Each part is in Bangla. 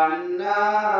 عنا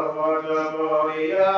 রহমত করিয়া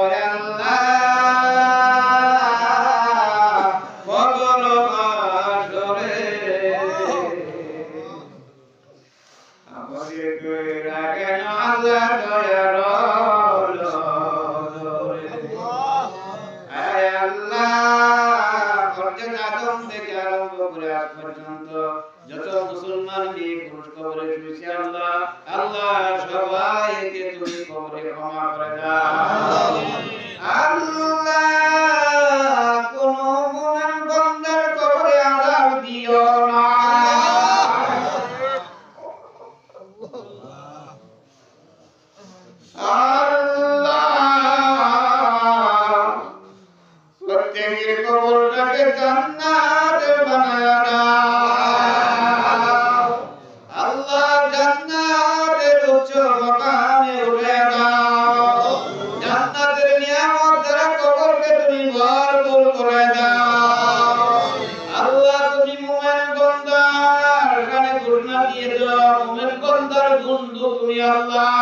আল্লাহ।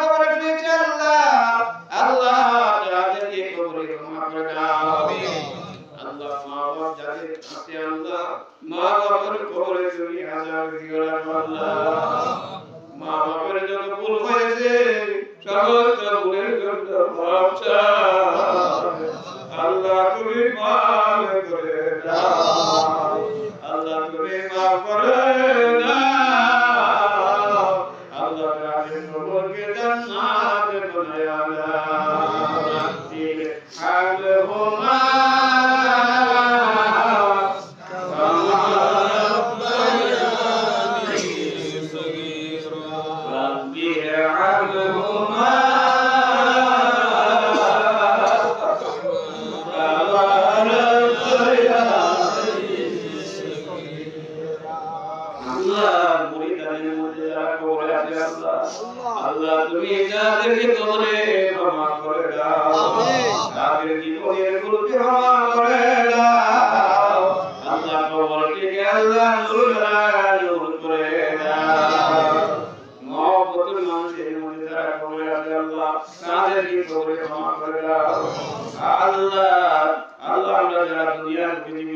আল্লাহ তুমি মাফ করে দাও আল্লাহ তুমি মাফ করে দাও আল্লাহ রাহে নবরকে জান্নাত বানায়া দাও হাল হোমা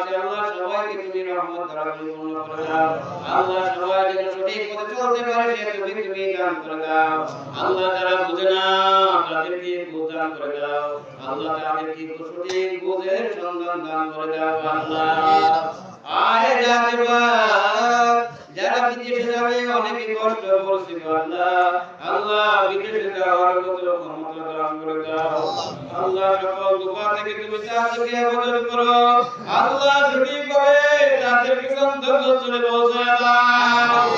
আছে আল্লাহ সবাইকে তুমি রহমত দ্বারা পরিপূর্ণ করে দাও। আল্লাহ সবাই সঠিক পথে চলতে পারে সে তুমি তুমি দান করে দাও। আল্লাহ যারা বুঝে না, তাদেরকে বুঝ করে দাও। আল্লাহ তাদেরকে সঠিক বুঝের সন্ধান দান করে দাও, আল্লাহ। আয় জাতিবাদ, যারা বিদেশে যাবে অনেকে কষ্ট করছে, আল্লাহ। আল্লাহ বিদেশে যাওয়ার মতো ক্ষমতা দান করে দাও। আল্লাহ সকল তুমি তাদেরকে হেফাজত করো আল্লাহ সঠিকভাবে তাদেরকে গন্তব্য চলে পৌঁছায় দাও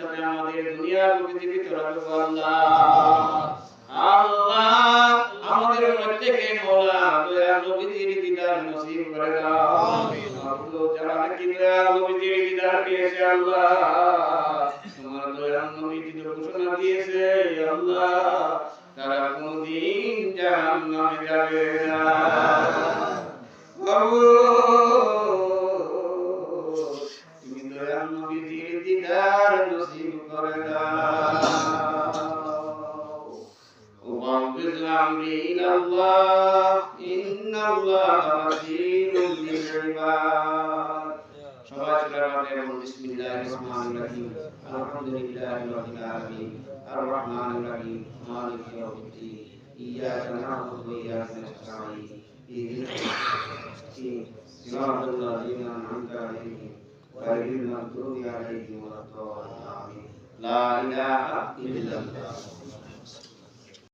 মনে আমাদের দুনিয়ার পৃথিবীতে রাখো আল্লাহ আল্লাহ আমাদের প্রত্যেকে মওলা দয়াল নবীজির দিদার নসিব করে দাও। আল্লাহ যারা নাকি দয়াল নবীজির দিদার পেয়েছে আল্লাহ? তোমার দয়াল নবীজি ঘোষণা দিয়েছে আল্লাহ তারা কোনদিন জাহান্নামে যাবে না। বাবু وفوض أمري إلى الله إن الله بصير بالعباد সবাই সূরা ফাতিহা বলুন বিসমিল্লাহির রহমানির রহিম আলহামদুলিল্লাহি রাব্বিল আলামিন আর রহমানির রহিম মালিকি ইয়াউমিদ্দিন ইয়াকা না'বুদু ওয়া ইয়াকা নাস্তাঈন ইহদিনাস সিরাতাল লাযিনা আন'আমতা আলাইহিম গহাইরিল মাগদুবি আলাইহিম ওয়ালাদ-দাল্লিন লা ইলাহা ইল্লাল্লাহ